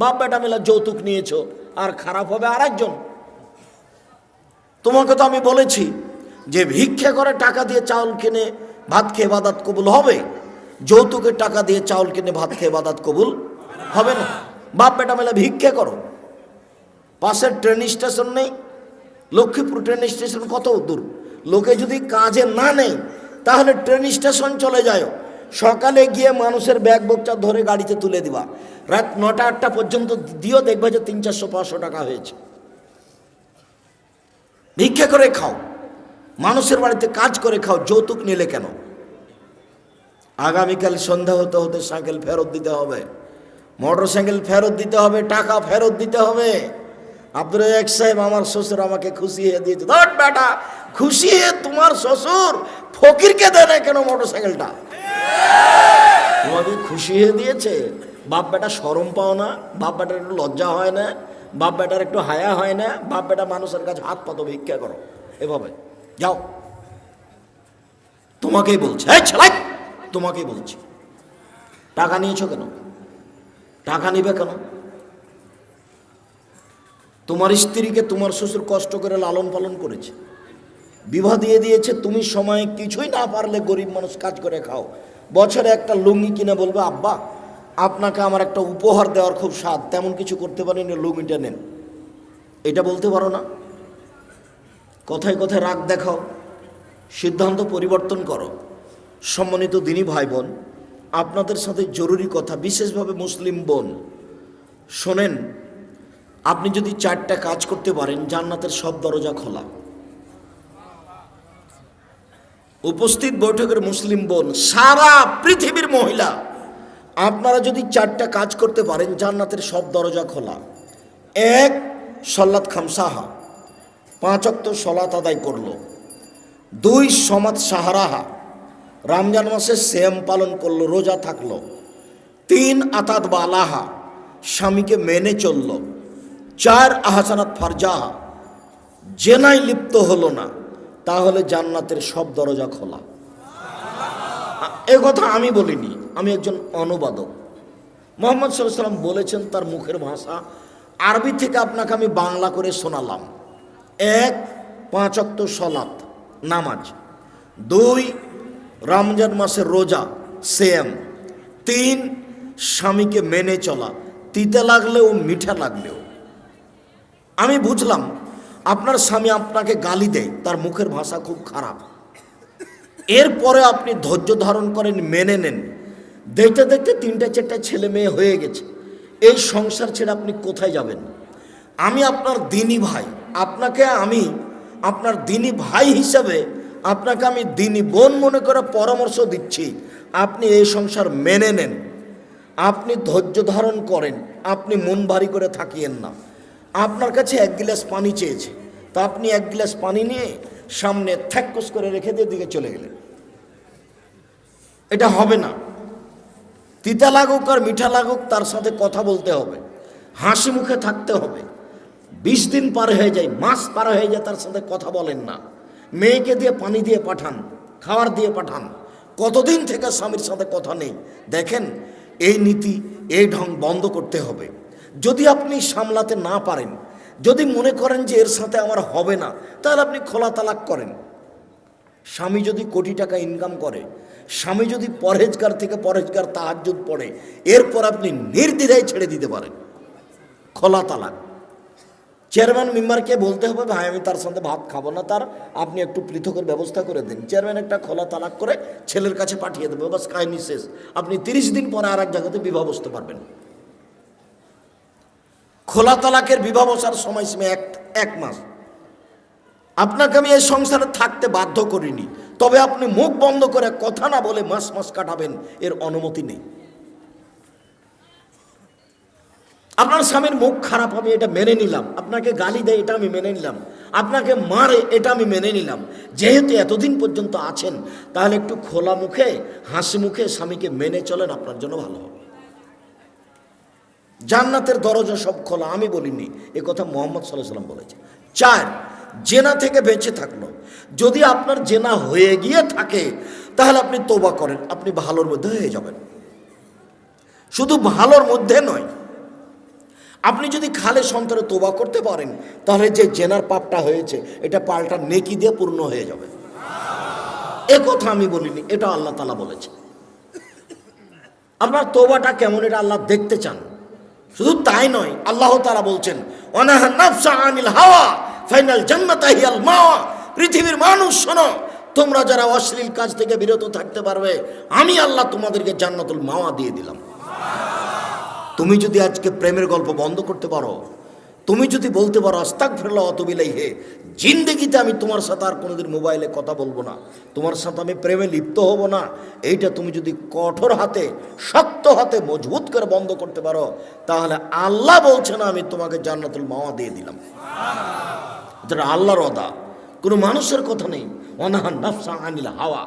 বাপ বেটা মিলা যৌতুক নিয়েছো, আর খারাপ হবে আর একজন তোমাকে তো আমি বলেছি যে ভিক্ষা করে টাকা দিয়ে চাউল কিনে ভাত খেয়ে বাদাত কবুল হবে। যৌতুকের টাকা দিয়ে চাউল কিনে ভাত খেয়ে বাদাত কবুল হবে না। বাপ বেটা মেলা ভিক্ষা করো। পাশের ট্রেন স্টেশন নেই। লক্ষ্মীপুর ট্রেন স্টেশন কত দূর? লোকে যদি কাজে না নেই তাহলে ট্রেন স্টেশন চলে যায় সকালে গিয়ে মানুষের ব্যাগ বোকচা ধরে গাড়িতে তুলে দিবা। রাত নটা আটটা পর্যন্ত দিও, দেখবে যে তিন চারশো পাঁচশো টাকা হয়েছে। ভিক্ষা করে খাও। মানুষের বাড়িতে কাজ করে খাও, যৌতুক নিলে কেন? আগামীকাল সন্ধ্যা হতে হতে সাইকেল ফেরত দিতে হবে। মোটর সাইকেল ফেরত দিতে হবে, টাকা ফেরত দিতে হবে। আব্দুল এক সাহেব আমার শ্বশুর আমাকে খুশি হয়ে দিয়েছে, ধর বেটা খুশি হয়ে তোমার শ্বশুর ফকিরকে দেয় না কেন মোটর সাইকেলটা তোমাকে খুশি হয়ে দিয়েছে। বাপ বেটা সরম পাও না, বাপ বেটার একটু লজ্জা হয় না, বাপ বেটার একটু হায়া হয় না, বাপ বেটা মানুষের কাছে হাত পাতো ভিক্ষা করো। এভাবে। যাও। তোমাকেই বলছে। এই ছেলাই তোমাকেই বলছি। টাকা নিয়েছো কেন? টাকা নিবে কেন? তোমার স্ত্রীকে তোমার শ্বশুর কষ্ট করে লালন পালন করেছে। বিবাহ দিয়ে দিয়েছে, তুমি সময়ে কিছুই না পারলে গরিব মানুষ কাজ করে খাও। বছরে একটা লুঙ্গি কিনে বলবে, আব্বা, আপনাকে আমার একটা উপহার দেওয়ার খুব স্বাদ, তেমন কিছু করতে পারিনি, লুঙ্গিটা নেন। এটা বলতে পারো না। কথায় কথায় রাগ দেখাও, সিদ্ধান্ত পরিবর্তন করো। সম্মানিত দিনী ভাই বোন আপনাদের সাথে জরুরি কথা, বিশেষভাবে মুসলিম বোন, শোনেন, আপনি যদি চারটা কাজ করতে পারেন, জান্নাতের সব দরজা খোলা। উপস্থিত বৈঠকের মুসলিম বোন, সারা পৃথিবীর মহিলা, আপনারা যদি চারটা কাজ করতে পারেন, জান্নাতের সব দরজা খোলা। এক সল্লাত খামসাহা। পাঁচ অক্ত সলাত আদায় করল। দুই সমাজ সাহারাহা। রমজান মাসে শ্যাম পালন করল, রোজা থাকল। তিন, আতাত বালাহা স্বামীকে মেনে চলল। চার, আহসানাত ফারজাহা। জেনায় লিপ্ত হলো না। তাহলে জান্নাতের সব দরজা খোলা। এ কথা আমি বলিনি, আমি একজন অনুবাদক। মোহাম্মদ সাল্লাম বলেছেন তার মুখের ভাষা, আরবি থেকে আপনাকে আমি বাংলা করে শোনালাম। এক, পাঁচ অক্ত সলাত, নামাজ। দুই, রমজান মাসের রোজা সেম তিন, স্বামীকে মেনে চলা। তিতে লাগলেও মিঠা লাগলেও। আমি বুঝলাম আপনার স্বামী আপনাকে গালি দেয়, তার মুখের ভাষা খুব খারাপ। এরপরে আপনি ধৈর্য ধারণ করেন, মেনে নেন। দেখতে দেখতে তিনটা চারটা ছেলে মেয়ে হয়ে গেছে। এই সংসার ছেড়ে আপনি কোথায় যাবেন? আমি আপনার দিনী ভাই। আপনাকে আমি, আপনার দিনী ভাই হিসাবে আপনাকে আমি দিনী বোন মনে করে পরামর্শ দিচ্ছি। আপনি এই সংসার মেনে নেন। আপনি ধৈর্য ধারণ করেন। আপনি মন ভারী করে থাকিয়েন না। আপনার কাছে এক গ্লাস পানি চেয়েছে। তা আপনি এক গ্লাস পানি নিয়ে সামনে থ্যাকস করে রেখে দিয়ে দিকে চলে গেলেন। এটা হবে না। তিতা লাগুক আর মিঠা লাগুক, তার সাথে কথা বলতে হবে। হাসি মুখে থাকতে হবে। বিশ দিন পার হয়ে যায়, মাস পার হয়ে যায়, তার সাথে কথা বলেন না। মেয়েকে দিয়ে পানি দিয়ে পাঠান খাবার দিয়ে পাঠান। কতদিন থেকে স্বামীর সাথে কথা নেই? দেখেন, এই নীতি, এই ঢং বন্ধ করতে হবে। যদি আপনি সামলাতে না পারেন, যদি মনে করেন যে এর সাথে আমার হবে না, তাহলে আপনি খোলা তালাক করেন। স্বামী যদি কোটি টাকা ইনকাম করে, স্বামী যদি পরহেজগার থেকে পরহেজগার তাহাজুদ পড়ে, এরপর আপনি নির্দ্বিধায় ছেড়ে দিতে পারেন। খোলা তালাক। চেয়ারম্যান মেম্বারকে বলতে হবে, ভাই, আমি তার সাথে ভাত খাব না, তার আপনি একটু পৃথকের ব্যবস্থা করে দিন। চেয়ারম্যান একটা খোলা তালাক করে ছেলের কাছে পাঠিয়ে দেবে। বাস কাহিনী শেষ। আপনি তিরিশ দিন পরে আর এক জায়গাতে বিবাহ বসতে পারবেন। খোলা তালাকের বিবাহ বসার সময়সীমা এক এক মাস। আপনাকে আমি এই সংসারে থাকতে বাধ্য করিনি। তবে আপনি মুখ বন্ধ করে কথা না বলে মাস মাস কাটাবেন, এর অনুমতি নেই। আপনার স্বামীর মুখ খারাপ হবে এটা মেনে নিলাম। আপনাকে গালি দেয়, এটা আমি মেনে নিলাম। আপনাকে মারে, এটা আমি মেনে নিলাম। যেহেতু এতদিন পর্যন্ত আছেন, তাহলে একটু খোলা মুখে, হাসি মুখে স্বামীকে মেনে চলেন, আপনার জন্য ভালো হবে। জান্নাতের দরজা সব খোলা, আমি বলিনি, এ কথা মোহাম্মদ সাল্লাহ সাল্লাম বলেছে। চার, জেনা থেকে বেঁচে থাকল। যদি আপনার জেনা হয়ে গিয়ে থাকে, তাহলে আপনি তোবা করেন, আপনি ভালোর মধ্যে হয়ে যাবেন। শুধু ভালোর মধ্যে নয়, আপনি যদি খালে সন্তরে তোবা করতে পারেন, তাহলে যে জেনার পাপটা হয়েছে, এটা পাল্টা নেকি দিয়ে পূর্ণ হয়ে যাবে। এ কথা আমি বলিনি, এটা আল্লাহ তালা বলেছে। আপনার তোবাটা কেমন, এটা আল্লাহ দেখতে চান। শুধু তাই নয়, আল্লাহ তারা বলছেন অনাহা নাফসা আনিল হাওয়া, ফাইনাল জান্নাতাহিয়াল মাওয়া। পৃথিবীর মানুষ, শোনো, তোমরা যারা অশ্লীল কাজ থেকে বিরত থাকতে পারবে, আমি আল্লাহ তোমাদেরকে জান্নাতুল মাওয়া দিয়ে দিলাম। তুমি যদি আজকে প্রেমের গল্প বন্ধ করতে পারো তুমি যদি বলতে পারো আস্তাক ফেরলা অতবিলাই হে জিন্দেগিতে আমি তোমার সাথে আর কোনোদিন মোবাইলে কথা বলব না। তোমার সাথে আমি প্রেমে লিপ্ত হব না। এইটা তুমি যদি কঠোর হাতে, শক্ত হাতে, মজবুত করে বন্ধ করতে পারো, তাহলে আল্লাহ বলছে না, আমি তোমাকে জান্নাতুল মাওয়া দিয়ে দিলাম। যেটা আল্লাহর অদা কোনো মানুষের কথা নেই। অনাহান নাফসা আনিল হাওয়া।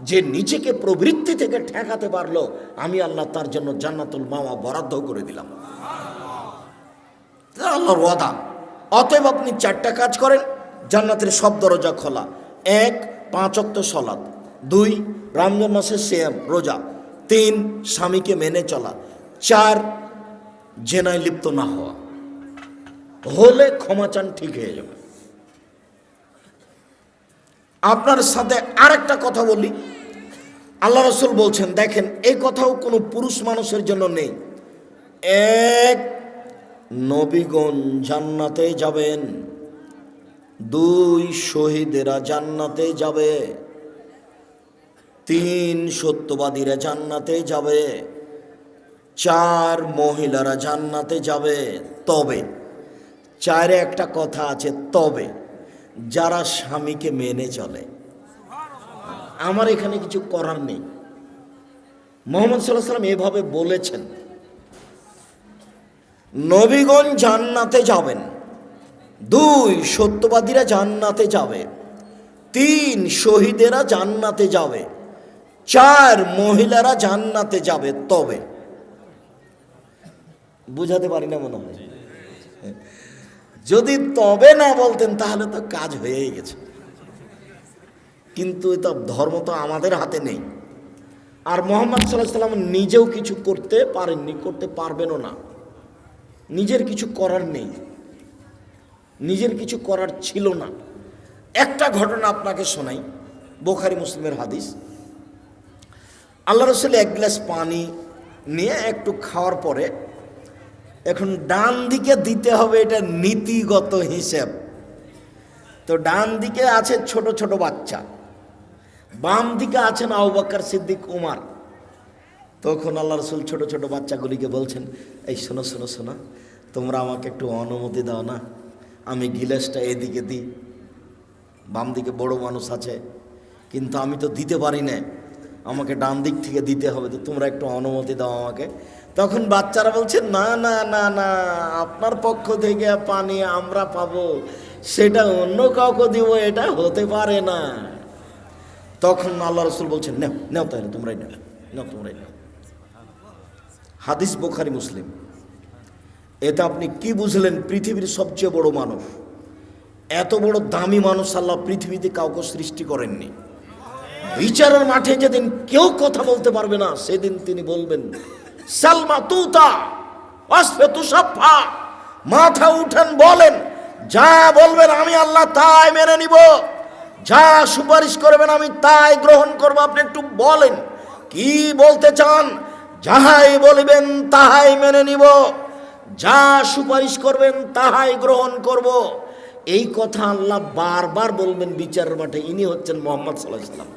যে নিজেকে প্রবৃত্তি থেকে ঠেকাতে পারল, আমি আল্লাহ তার জন্য জান্নাতুল মাওয়া বরাদ্দ করে দিলাম। আল্লাহর ওয়াদা। অতএব আপনি চারটা কাজ করেন, জান্নাতের সব দরজা খোলা। এক, পাঁচ অক্ত সলাদ দুই, রমজান মাসের সেম রোজা। তিন, স্বামীকে মেনে চলা। চার, জেনায় লিপ্ত না হওয়া। হলে ক্ষমা চান, ঠিক হয়ে যাবে। আপনার সাথে আরেকটা কথা বলি। আল্লাহ রসুল বলছেন, দেখেন এই কথাও কোনো পুরুষ মানুষের জন্য নেই। এক নবীগণ জান্নাতে যাবেন। দুই শহীদেরা জান্নাতে যাবে। তিন সত্যবাদীরা জান্নাতে যাবে। চার মহিলারা জান্নাতে যাবে। তবে, চারে একটা কথা আছে, তবে, যারা স্বামীকে মেনে চলে। আমার এখানে কিছু করার নেই। মোহাম্মদ সাল্লাহ সাল্লাম এভাবে বলেছেন। নবীগণ জান্নাতে যাবেন। দুই, সত্যবাদীরা জান্নাতে যাবে। তিন, শহীদেরা জান্নাতে যাবে। চার, মহিলারা জান্নাতে যাবে। তবে বুঝাতে পারি না মনে হয়। যদি তবে না বলতেন, তাহলে তো কাজ হয়েই গেছে। কিন্তু এটা ধর্ম তো আমাদের হাতে নেই। আর মোহাম্মদ সাল্লাহ সাল্লাম নিজেও কিছু করতে পারেননি, করতে পারবেনও না। নিজের কিছু করার নেই। নিজের কিছু করার ছিল না। একটা ঘটনা আপনাকে শোনাই, বোখারি মুসলিমের হাদিস। আল্লাহ রসুল এক গ্লাস পানি নিয়ে একটু খাওয়ার পরে, এখন ডান দিকে দিতে হবে এটা নীতিগত হিসেব। তো ডান দিকে আছে ছোট ছোট বাচ্চা, বাম দিকে আছেন আউবাক্কার সিদ্দিক উমার। তখন আল্লাহ রসুল ছোট ছোট বাচ্চাগুলিকে বলছেন, এই শোনো শোনো শোনো, তোমরা আমাকে একটু অনুমতি দাও না। আমি গিলাসটা এদিকে দিই, বাম দিকে বড় মানুষ আছে, কিন্তু আমি তো দিতে পারি না। আমাকে ডান দিক থেকে দিতে হবে, তো তোমরা একটু অনুমতি দাও আমাকে। তখন বাচ্চারা বলছে না না না না, আপনার পক্ষ থেকে পানি আমরা পাবো, সেটা অন্য কাউকে দিব, এটা হতে পারে না। তখন আল্লাহ রসুল বলছেন, নেও নেও তাহলে, তোমরাই নেও নেও, তোমরাই নেও। হাদিস বোখারি, মুসলিম। এটা আপনি কি বুঝলেন? পৃথিবীর সবচেয়ে বড় মানুষ। এত বড় দামি মানুষ আল্লাহ পৃথিবীতে কাউকে সৃষ্টি করেননি। বিচারের মাঠে যেদিন কেউ কথা বলতে পারবে না, সেদিন তিনি বলবেন, সালমা তুতা তুষাফা মাথা উঠেন বলেন, যা বলবেন আমি আল্লাহ তাই মেনে নিব। যা সুপারিশ করবেন আমি তাই গ্রহণ করব। আপনি একটু বলেন, কি বলতে চান? যাহাই বলিবেন তাহাই মেনে নিব। যা সুপারিশ করবেন তাহাই গ্রহণ করব। এই কথা আল্লাহ বারবার বলবেন বিচারের মাঠে। ইনি হচ্ছেন মোহাম্মদ সাল্লাহ ইসলাম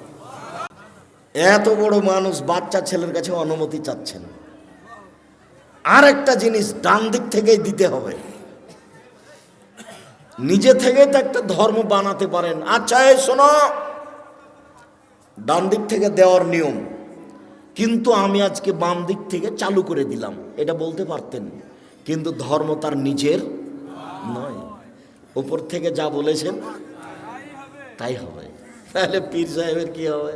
এত বড় মানুষ বাচ্চা ছেলের কাছে অনুমতি চাচ্ছেন। আর একটা জিনিস ডান দিক থেকেই দিতে হবে। নিজে থেকে তো একটা ধর্ম বানাতে পারেন। আচ্ছা এই শোনো। ডান দিক থেকে দেওয়ার নিয়ম। কিন্তু আমি আজকে বাম দিক থেকে চালু করে দিলাম। এটা বলতে পারতেন। কিন্তু ধর্ম তার নিজের নয়। উপর থেকে যা বলেছেন, তাই হবে। তাহলে পীর সাহেবের কি হবে?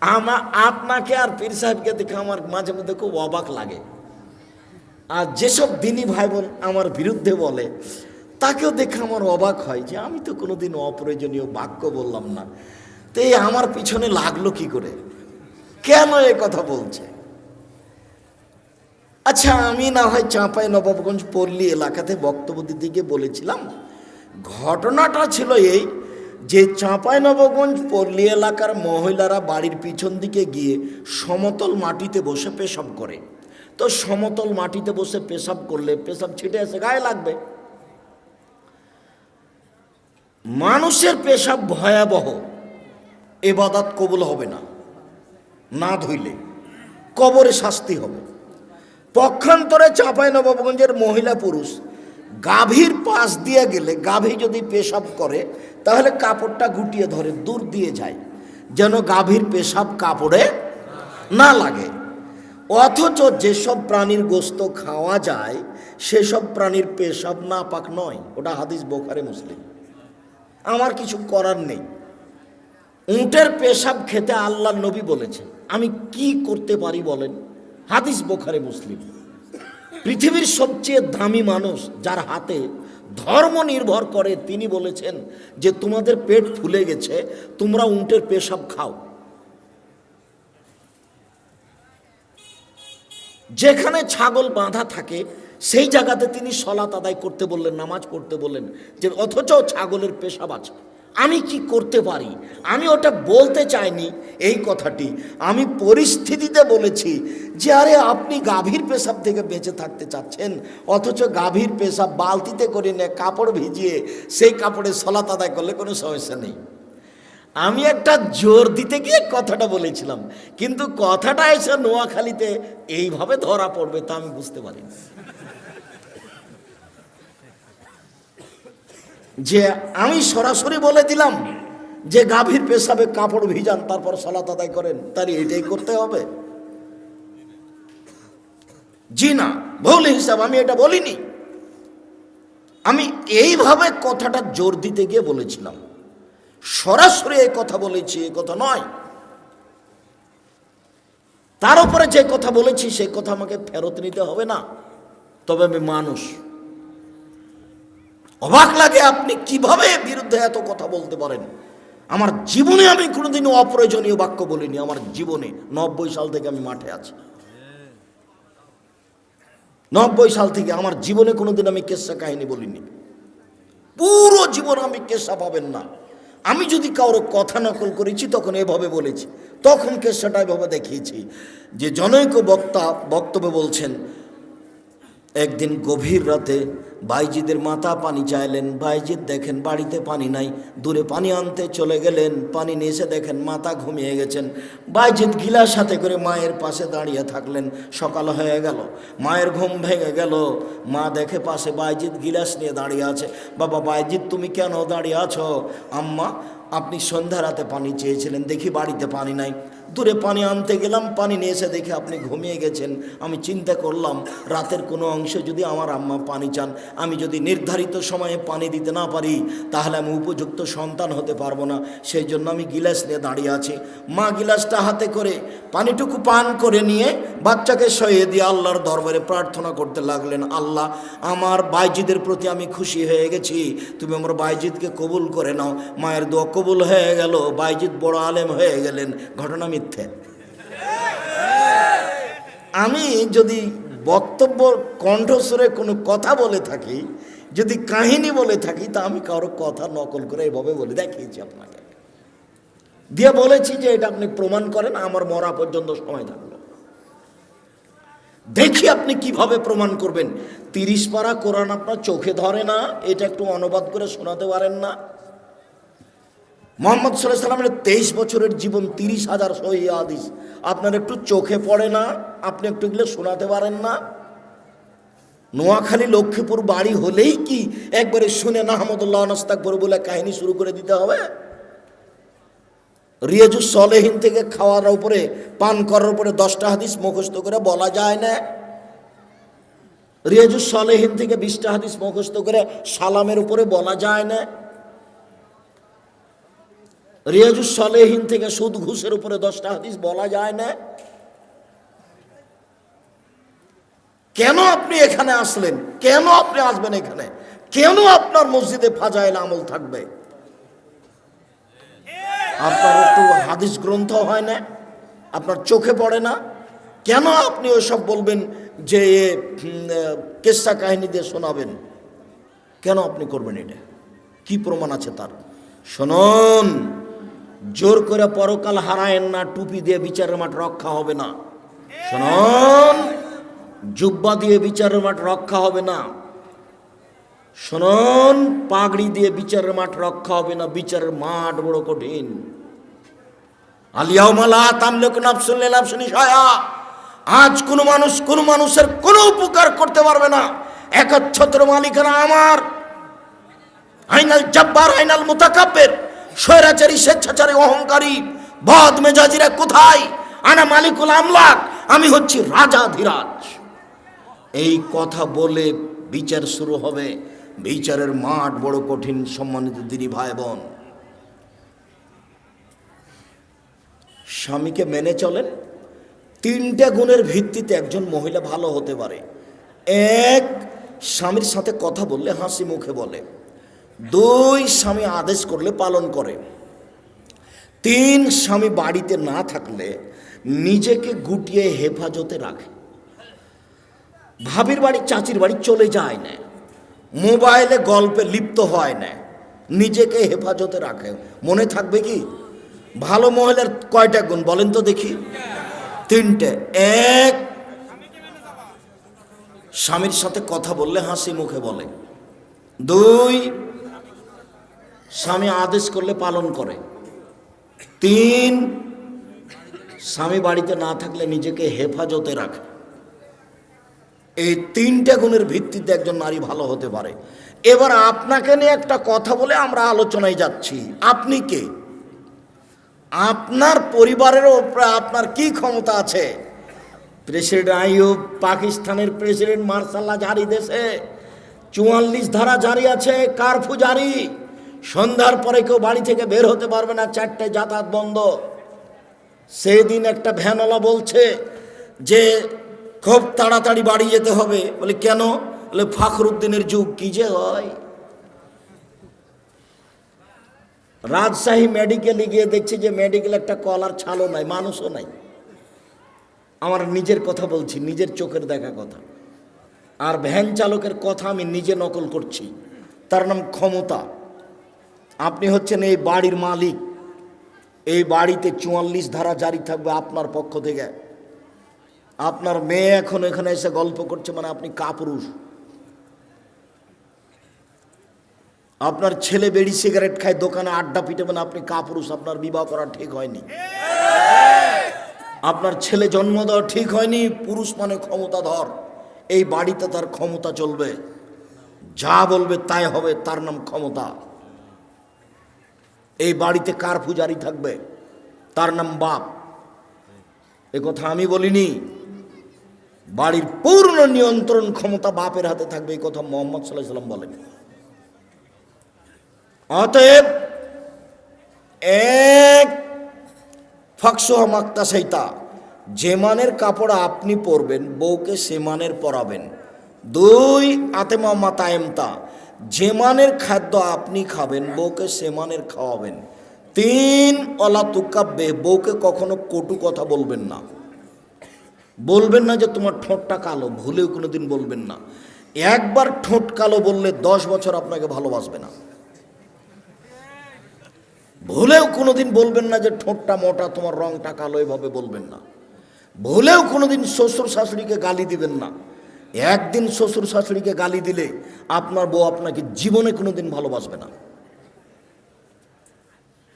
আমা, আপনাকে আর পীর সাহেবকে দেখে আমার মাঝে মধ্যে খুব অবাক লাগে। আর যেসব দিনী ভাই বোন আমার বিরুদ্ধে বলে, তাকেও দেখে আমার অবাক হয় যে আমি তো কোনোদিন অপ্রয়োজনীয় বাক্য বললাম না। তো আমার পিছনে লাগল কি করে? কেন এ কথা বলছে? আচ্ছা আমি না হয় চাঁপাই নবাবগঞ্জ পল্লী এলাকাতে বক্তব্য গিয়ে বলেছিলাম, ঘটনাটা ছিল এই যে চাঁপাই নবগঞ্জ পল্লী এলাকার মহিলারা বাড়ির পিছন দিকে গিয়ে সমতল মাটিতে বসে পেশাব করে। তো সমতল মাটিতে বসে পেশাব করলে পেশাব ছিটে এসে গায়ে লাগবে। মানুষের পেশাব ভয়াবহ। এবাদাত কবুল হবে না। না ধুইলে কবরে শাস্তি হবে। পক্ষান্তরে চাঁপাই নবাবগঞ্জের মহিলা পুরুষ গাভীর পাশ দিয়ে গেলে গাভী যদি পেশাব করে, তাহলে কাপড়টা গুটিয়ে ধরে দূর দিয়ে যায়, যেন গাভীর পেশাব কাপড়ে না লাগে। অথচ যেসব প্রাণীর গোস্ত খাওয়া যায়, সেসব প্রাণীর পেশাব না পাক নয়। ওটা হাদিস বোখারে, মুসলিম। আমার কিছু করার নেই। উটের পেশাব খেতে আল্লাহ নবী বলেছেন। আমি কি করতে পারি বলেন? হাদিস বোখারে মুসলিম। পৃথিবীর সবচেয়ে দামি মানুষ যার হাতে ধর্ম নির্ভর করে তিনি বলেছেন যে তোমাদের পেট ফুলে গেছে, তোমরা উটের পেশাব খাও। যেখানে ছাগল বাঁধা থাকে, সেই জায়গাতে তিনি সলাত আদায় করতে বললেন, নামাজ পড়তে বললেন যে অথচ ছাগলের পেশাব আছে। আমি কি করতে পারি? আমি ওটা বলতে চাইনি। এই কথাটি আমি পরিস্থিতিতে বলেছি যে, আরে আপনি গাভীর পেশাব থেকে বেঁচে থাকতে চাচ্ছেন, অথচ গাভীর পেশাব বালতিতে করে নিয়ে কাপড় ভিজিয়ে সেই কাপড়ে সলাত আদায় করলে কোনো সমস্যা নেই। আমি একটা জোর দিতে গিয়ে কথাটা বলেছিলাম, কিন্তু কথাটা এসে নোয়াখালীতে এইভাবে ধরা পড়বে তা আমি বুঝতে পারি যে আমি সরাসরি বলে দিলাম যে গাভীর পেশাবে কাপড় ভিজান, তারপর সলাত আদায় করেন তার এটাই করতে হবে। জি না, ভুল হিসাব, আমি এটা বলিনি। আমি এইভাবে কথাটা জোর দিতে গিয়ে বলেছিলাম। সরাসরি এই কথা বলেছি এই কথা নয়। তার উপরে যে কথা বলেছি সেই কথা আমাকে ফেরত নিতে হবে না। তবে আমি মানুষ। অবাক লাগে আপনি কীভাবে বিরুদ্ধে এত কথা বলতে পারেন? আমার জীবনে আমি কোনোদিনও অপ্রয়োজনীয় বাক্য বলিনি, আমার জীবনে। নব্বই সাল থেকে আমি মাঠে আছি। নব্বই সাল থেকে আমার জীবনে কোনোদিন আমি কেসা কাহিনী বলিনি। পুরো জীবন আমি কেসা পাবেন না। আমি যদি কারও কথা নকল করেছি, তখন এভাবে বলেছি। তখন কেসাটা এভাবে দেখিয়েছি যে জনৈক বক্তা বক্তব্য বলছেন একদিন গভীর রাতে বাইজিদের মাথা পানি চাইলেন। বাইজিদ দেখেন বাড়িতে পানি নাই, দূরে পানি আনতে চলে গেলেন। পানি নিয়ে এসে দেখেন মাথা ঘুমিয়ে গেছেন। বাইজিদ গিলাস সাথে করে মায়ের পাশে দাঁড়িয়ে থাকলেন। সকাল হয়ে গেল, মায়ের ঘুম ভেঙে গেল। মা দেখে পাশে বাইজিদ গিলাস নিয়ে দাঁড়িয়ে আছে। বাবা, বাইজিদ, তুমি কেন দাঁড়িয়ে আছো? আম্মা, আপনি সন্ধ্যা রাতে পানি চেয়েছিলেন, দেখি বাড়িতে পানি নাই। দূরে পানি আনতে গেলাম, পানি নিয়ে এসে দেখে আপনি ঘুমিয়ে গেছেন। আমি চিন্তা করলাম, রাতের কোনো অংশে যদি আমার আম্মা পানি চান, আমি যদি নির্ধারিত সময়ে পানি দিতে না পারি, তাহলে আমি উপযুক্ত সন্তান হতে পারব না। সেই জন্য আমি গিলাস নিয়ে দাঁড়িয়ে আছি। মা গিলাসটা হাতে করে পানিটুকু পান করে নিয়ে বাচ্চাকে সয়ে দিয়ে আল্লাহর দরবারে প্রার্থনা করতে লাগলেন, আল্লাহ, আমার বাইজিদের প্রতি আমি খুশি হয়ে গেছি। তুমি আমার বাইজিদকে কবুল করে নাও। মায়ের দোয়া কবুল হয়ে গেল। বাইজিদ বড় আলেম হয়ে গেলেন। ঘটনা মিথ্যে। আমি যদি বক্তব্য কণ্ঠস্বরে কোনো কথা বলে থাকি, যদি কাহিনী বলে থাকি, তা আমি কারও কথা নকল করে এভাবে বলে। দেখিয়েছি আপনাকে। দিয়ে বলেছি যে এটা আপনি প্রমাণ করেন, আমার মরা পর্যন্ত সময় থাকল। দেখি আপনি কীভাবে প্রমাণ করবেন। তিরিশ পারা কোরআন আপনার চোখে ধরে না, এটা একটু অনুবাদ করে শোনাতে পারেন না। মোহাম্মদ সাল্লাহ সাল্লামের তেইশ বছরের জীবন তিরিশ হাজার সহি হাদিস। আপনার একটু চোখে পড়ে না, আপনি একটু এগুলো শোনাতে পারেন না। নোয়াখালী, লক্ষ্মীপুর বাড়ি হলেই কি একবারে শুনে না আহমদুল্লাহ নাস্তাকবর বলে কাহিনী শুরু করে দিতে হবে? রিয়াজুস সলেহীন থেকে খাওয়ার উপরে, পান করার উপরে দশটা হাদিস মুখস্থ করে বলা যায় না। রিয়াজুস সলেহীন থেকে বিশটা হাদিস মুখস্থ করে সালামের উপরে বলা যায় না। রিয়াজুস সলেহীন থেকে সুদ ঘুষের উপরে দশটা হাদিস বলা যায় না। কেন আপনি এখানে আসলেন? কেন আপনি আসবেন এখানে? কেন আপনার মসজিদে ফাজাইল আমল থাকবে? আপনার একটু হাদিস গ্রন্থ হয় না? আপনার চোখে পড়ে না? কেন আপনি ওসব বলবেন যে কেসা কাহিনী দিয়ে শোনাবেন? কেন আপনি করবেন এটা? কি প্রমাণ আছে তার? শুনুন। জোর করে পরকাল হারায়েন না, টুপি দিয়ে বিচারের মাঠ রক্ষা হবে না। শুনুন জুব্বা দিয়ে বিচারের মাঠ রক্ষা হবে না। শুনুন পাগড়ি দিয়ে বিচারের মাঠ রক্ষা হবে না। বিচারের মাঠ বড় কঠিন। আলিয়াউমালা তামলেক নাফসুল্লাহ নাফসুনি সায়া আজ কোনো মানুষ কোনো মানুষের কোনো উপকার করতে পারবে না। একচ্ছত্র মালিকানা আমার। আইনাল জব্বার, আইনাল মুতাকাব্বের। স্বৈরাচারী, স্বেচ্ছাচারী, অহংকারী, বদ মেজাজিরা কোথায়? আনা মালিকুল আমলাক, আমি হচ্ছি রাজা ধীরাজ। এই কথা বলে বিচার শুরু হবে। বিচারের মাঠ বড় কঠিন, সম্মানিত দিদি ভাই বোন স্বামীকে মেনে চলেন। তিনটা গুণের ভিত্তিতে একজন মহিলা ভালো হতে পারে। এক, স্বামীর সাথে কথা বললে হাসি মুখে বলে। দুই স্বামী আদেশ করলে পালন করে। তিন স্বামী বাড়িতে না থাকলে নিজেকে গুটিয়ে হেফাজতে রাখে। ভাবির বাড়ি, চাচির বাড়ি চলে যায় না। মোবাইলে গল্পে লিপ্ত হয় না। নিজেকে হেফাজতে রাখে। মনে থাকবে কি? ভালো মহিলার কয়টা গুণ বলেন তো দেখি। তিনটে, এক। স্বামীর সাথে কথা বললে হাসি মুখে বলে। দুই স্বামী আদেশ করলে পালন করে। তিন, স্বামী বাড়িতে না থাকলে নিজেকে হেফাজতে রাখে। এই তিনটা গুণের ভিত্তিতে একজন নারী ভালো হতে পারে। এবার আপনাকে নিয়ে একটা কথা বলে আমরা আলোচনায় যাচ্ছি। আপনি কে? আপনার পরিবারের ওপরে আপনার কি ক্ষমতা আছে? প্রেসিডেন্ট আইয়ুব পাকিস্তানের প্রেসিডেন্ট মার্শাল্লাহ জারি দেশে চুয়াল্লিশ ধারা জারি আছে, কারফু জারি। সন্ধ্যার পরে কেউ বাড়ি থেকে বের হতে পারবে না, চারটে যাতায়াত বন্ধ। সেই দিন একটা ভ্যানওয়ালা বলছে যে, খুব তাড়াতাড়ি বাড়ি যেতে হবে। বলে, কেন? বলে, ফখরুদ্দিনের যুগ কি যে হয়? রাজশাহী মেডিকেলে গিয়ে দেখছি যে, মেডিকেল একটা কলার ছালও নাই, মানুষও নাই। আমার নিজের কথা বলছি, নিজের চোখের দেখা কথা। আর ভ্যান চালকের কথা আমি নিজে নকল করছি। তার নাম ক্ষমতা। আপনি হচ্ছেন এই বাড়ির মালিক। এই বাড়িতে চুয়াল্লিশ ধারা জারি থাকবে আপনার পক্ষ থেকে। আপনার মেয়ে এখন এখানে এসে গল্প করছে মানে আপনি কাপুরুষ। আপনার ছেলে বেড়ি সিগারেট খায়, দোকানে আড্ডা পিটে মানে আপনি কাপুরুষ, আপনার বিবাহ করা ঠিক হয়নি। আপনার ছেলে জন্ম দেওয়া ঠিক হয়নি, পুরুষ মানে ক্ষমতাধর। এই বাড়িতে তার ক্ষমতা চলবে। যা বলবে তাই হবে, তার নাম ক্ষমতা। এই বাড়িতে কার পূজারি থাকবে? তার নাম বাপ। এ কথা আমি বলিনি। বাড়ির পূর্ণ নিয়ন্ত্রণ ক্ষমতা বাপের হাতে থাকবে, এই কথা মোহাম্মদ সাল্লাহ সাল্লাম বলেন। অতএব এক ফাকসোহা মাক্তা সেইতা, যে মানের কাপড় আপনি পরবেন, বউকে সে মানের পরাবেন। দুই আতেমা মাতায়েমতা যে মানের খাদ্য আপনি খাবেন, বউকে সে মানের খাওয়াবেন। তিন অলা তুকাব্বে বউকে কখনো কটু কথা বলবেন না। বলবেন না যে তোমার ঠোঁটটা কালো, ভুলেও কোনোদিন বলবেন না। একবার ঠোঁট কালো বললে দশ বছর আপনাকে ভালোবাসবে না। ভুলেও কোনো দিন বলবেন না যে ঠোঁটটা মোটা, তোমার রংটা কালো, এভাবে বলবেন না। ভুলেও কোনোদিন শ্বশুর শাশুড়িকে গালি দিবেন না। একদিন শ্বশুর শাশুড়িকে গালি দিলে আপনার বউ আপনাকে জীবনে কোনোদিন ভালোবাসবে না।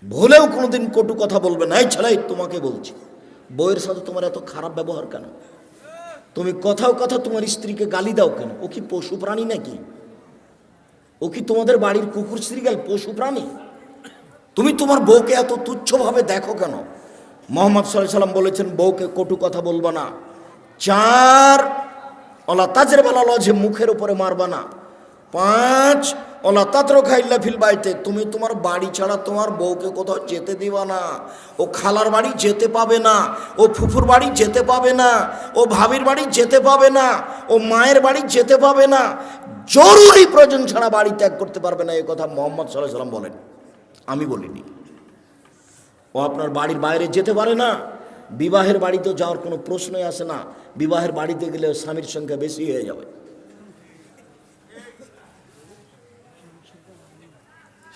ভুলেও কোনোদিন কটু কথা বলবে না। এই ছেলাই তোমাকে বলছি, বউয়ের সাথে তোমার এত খারাপ ব্যবহার কেন? তুমি কথাও কথা তোমার স্ত্রীকে গালি দাও কেন? ও কি পশু প্রাণী নাকি? ও কি তোমাদের বাড়ির কুকুর শ্রীগাল পশু প্রাণী? তুমি তোমার বউকে এত তুচ্ছভাবে দেখো কেন? মোহাম্মদ সাল্লাম বলেছেন, বউকে কটু কথা বলবা না। চার ওলা তাজের বেলা লজে মুখের উপরে মারবা না। পাঁচ ওলা তাত্র খাইল্লা ফিল বাড়িতে তুমি তোমার বাড়ি ছাড়া তোমার বউকে কোথাও যেতে দিবা না। ও খালার বাড়ি যেতে পাবে না, ও ফুফুর বাড়ি যেতে পাবে না, ও ভাবির বাড়ি যেতে পাবে না, ও মায়ের বাড়ি যেতে পাবে না। জরুরি প্রয়োজন ছাড়া বাড়ি ত্যাগ করতে পারবে না এই কথা মোহাম্মদ সাল্লাহ সাল্লাম বলেন। আমি বলিনি। ও আপনার বাড়ির বাইরে যেতে পারে না বিবাহের বাড়িতে যাওয়ার কোনো প্রশ্নই আসে না। বিবাহের বাড়িতে গেলে স্বামীর সংখ্যা বেশি হয়ে যাবে।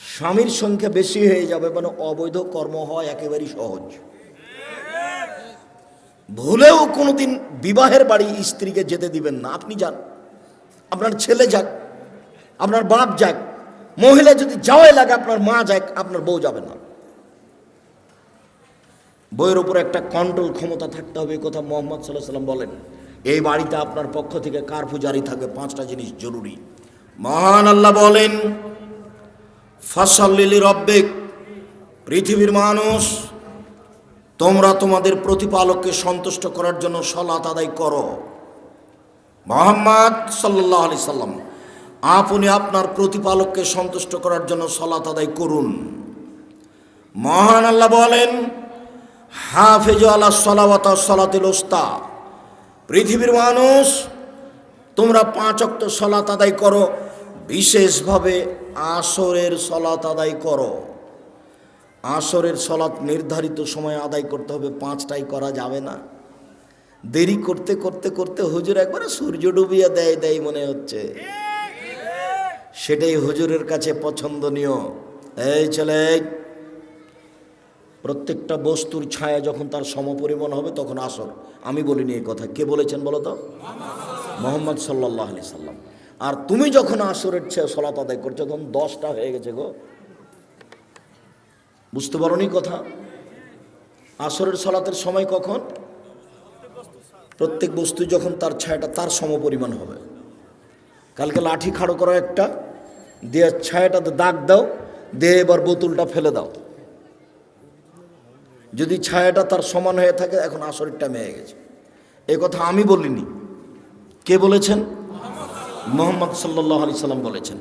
স্বামীর সংখ্যা বেশি হয়ে যাবে মানে অবৈধ কর্ম হয় একেবারেই সহজ। ভুলেও কোনোদিন বিবাহের বাড়ি স্ত্রীকে যেতে দিবেন না। আপনি যান। আপনার ছেলে যাক, আপনার বাপ যাক, মহিলা যদি যাওয়াই লাগে, আপনার মা যাক, আপনার বউ যাবে না। বইয়ের উপর একটা কন্ট্রোল ক্ষমতা থাকতে হবে কথা মোহাম্মদ সাল্লাহ সাল্লাম বলেন। এই বাড়িতে আপনার পক্ষ থেকে কারফু জারি থাকবে? পাঁচটা জিনিস জরুরি। মহান আল্লাহ বলেন ফসল্লিলি রব্বেক পৃথিবীর মানুষ, তোমরা তোমাদের প্রতিপালককে সন্তুষ্ট করার জন্য সলাত আদায় করো। মোহাম্মদ সাল্লাহ আলি সাল্লাম আপনি আপনার প্রতিপালককে সন্তুষ্ট করার জন্য সলাত আদায় করুন। মহান আল্লাহ বলেন হাফেজ আল্লাহ সলাওয়াত সলাতিল ওস্তা পৃথিবীর মানুষ, তোমরা পাঁচ অক্ত সলাত আদায় করো, বিশেষভাবে আসরের সলাত আদায় করো। আসরের সলাৎ নির্ধারিত সময় আদায় করতে হবে পাঁচটাই করা যাবে না। দেরি করতে করতে করতে হুজুর একবারে সূর্য ডুবিয়ে দেয় দেয় মনে হচ্ছে। সেটাই হুজুরের কাছে পছন্দনীয়। এই ছেলে প্রত্যেকটা বস্তুর ছায়া যখন তার সমপরিমাণ হবে, তখন আসর। আমি বলিনি এই কথা। কে বলেছেন বলো তো? মোহাম্মদ সাল্লাহ আলি সাল্লাম। আর তুমি যখন আসরের সলাত আদায় করছ, তখন দশটা হয়ে গেছে গো। বুঝতে পারো কথা? আসরের সলাতের সময় কখন? প্রত্যেক বস্তু যখন তার ছায়াটা তার সমপরিমাণ হবে। কালকে লাঠি খাড়ো করো একটা, দিয়ে ছায়াটাতে দাগ দাও, দিয়ে এবার বোতলটা ফেলে দাও। যদি ছায়াটা তার সমান হয়ে থাকে, এখন আসরের টাইমে হয়ে গেছে। এ কথা আমি বলিনি। কে বলেছেন? মোহাম্মদ সাল্লাহ সাল্লাম বলেছেন।